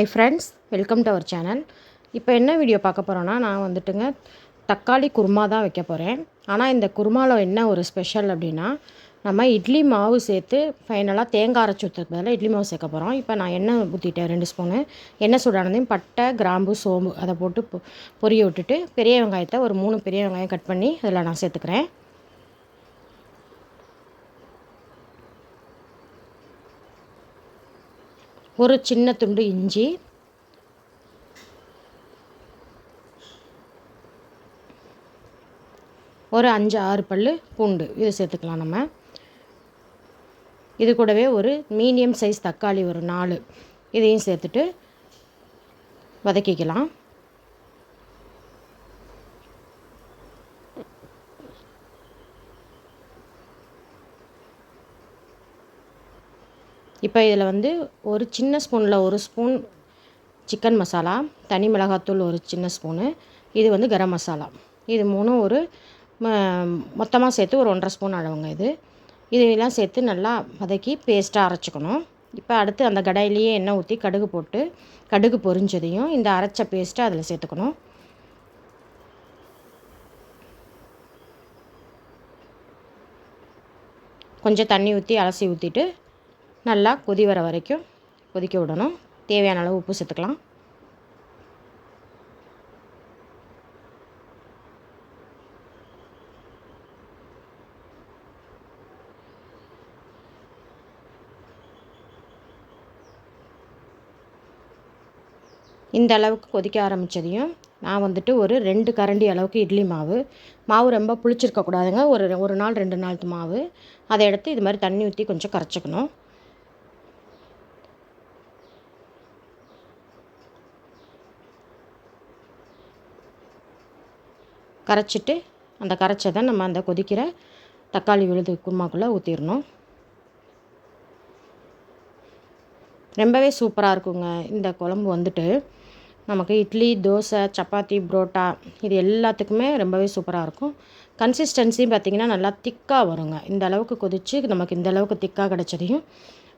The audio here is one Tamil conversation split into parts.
Hi friends welcome to our channel இப்போ என்ன வீடியோ பார்க்க போகிறோன்னா நான் வந்துட்டுங்க தக்காளி குருமா தான் வைக்க போகிறேன் ஆனால் இந்த குருமாவில் என்ன ஒரு ஸ்பெஷல் அப்படின்னா நம்ம இட்லி மாவு சேர்த்து ஃபைனலாக தேங்காய் அரைச்சி ஊற்றுறதுக்கு பதிலாக இட்லி மாவு சேர்க்க போகிறோம் இப்போ நான் எண்ணெய் ஊற்றிட்டேன் ரெண்டு ஸ்பூனு எண்ணெய் சூடானதையும் பட்டை கிராம்பு சோம்பு அதை போட்டு பொ பொரிய விட்டுட்டு பெரிய வெங்காயத்தை ஒரு மூணு பெரிய வெங்காயம் கட் பண்ணி அதில் நான் சேர்த்துக்கிறேன். ஒரு சின்ன துண்டு இஞ்சி. ஒரு அஞ்சு ஆறு பல் பூண்டு. இது சேர்த்துக்கலாம் நம்ம. இது கூடவே ஒரு மீடியம் சைஸ் தக்காளி ஒரு நாலு. இதையும் சேர்த்துட்டு வதக்கிக்கலாம். இப்போ இதில் வந்து ஒரு சின்ன ஸ்பூனில் ஒரு ஸ்பூன் சிக்கன் மசாலா தனி மிளகாத்தூள் ஒரு சின்ன ஸ்பூனு இது வந்து கரம் மசாலா. இது மூணும் ஒரு மொத்தமாக சேர்த்து ஒரு ஒன்றரை ஸ்பூன் அளவுங்க இது. இதெல்லாம் சேர்த்து நல்லா வதக்கி பேஸ்ட்டாக அரைச்சிக்கணும். இப்போ அடுத்து அந்த கடையிலேயே எண்ணெய் ஊற்றி கடுகு போட்டு கடுகு பொரிஞ்சதையும் இந்த அரைச்ச பேஸ்ட்டை அதில் சேர்த்துக்கணும். கொஞ்சம் தண்ணி ஊற்றி அலசி ஊற்றிட்டு நல்லா கொதி வர வரைக்கும் கொதிக்க விடணும். தேவையான அளவு உப்பு சேர்த்துக்கலாம். இந்த அளவுக்கு கொதிக்க ஆரம்பித்ததையும் நான் வந்துட்டு ஒரு ரெண்டு கரண்டி அளவுக்கு இட்லி மாவு. மாவு ரொம்ப புளிச்சிருக்கக்கூடாதுங்க. ஒரு ஒரு நாள் ரெண்டு நாள் மாவு. அதை எடுத்து இது மாதிரி தண்ணி ஊற்றி கொஞ்சம் கரைச்சிக்கணும். கரைச்சிட்டு அந்த கரைச்சதை நம்ம அந்த கொதிக்கிற தக்காளி விழுது குருமாக்குள்ளே ஊற்றிடணும் ரொம்பவே சூப்பராக இருக்குங்க. இந்த குழம்பு வந்துட்டு நமக்கு இட்லி தோசை சப்பாத்தி புரோட்டா இது எல்லாத்துக்குமே ரொம்பவே சூப்பராக இருக்கும். கன்சிஸ்டன்சி பார்த்திங்கன்னா நல்லா திக்காக வருங்க. இந்த அளவுக்கு கொதித்து நமக்கு இந்த அளவுக்கு திக்காக கிடச்சதையும்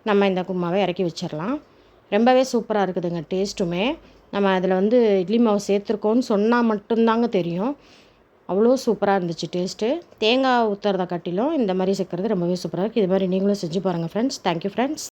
நம்ம இந்த குருமாவை இறக்கி வச்சிடலாம். ரொம்பவே சூப்பராக இருக்குதுங்க. டேஸ்ட்டுமே நம்ம அதில் வந்து இட்லி மாவு சேர்த்துருக்கோன்னு சொன்னால் மட்டும்தாங்க தெரியும். அவ்வளோ சூப்பராக இருந்துச்சு டேஸ்ட்டு. தேங்காய் ஊற்றுறத காட்டிலும் இந்த மாதிரி சேர்க்குறது ரொம்பவே சூப்பராக இருக்குது இது மாதிரி நீங்களும் செஞ்சு பாருங்கள் ஃப்ரெண்ட்ஸ் தேங்க்யூ ஃப்ரெண்ட்ஸ்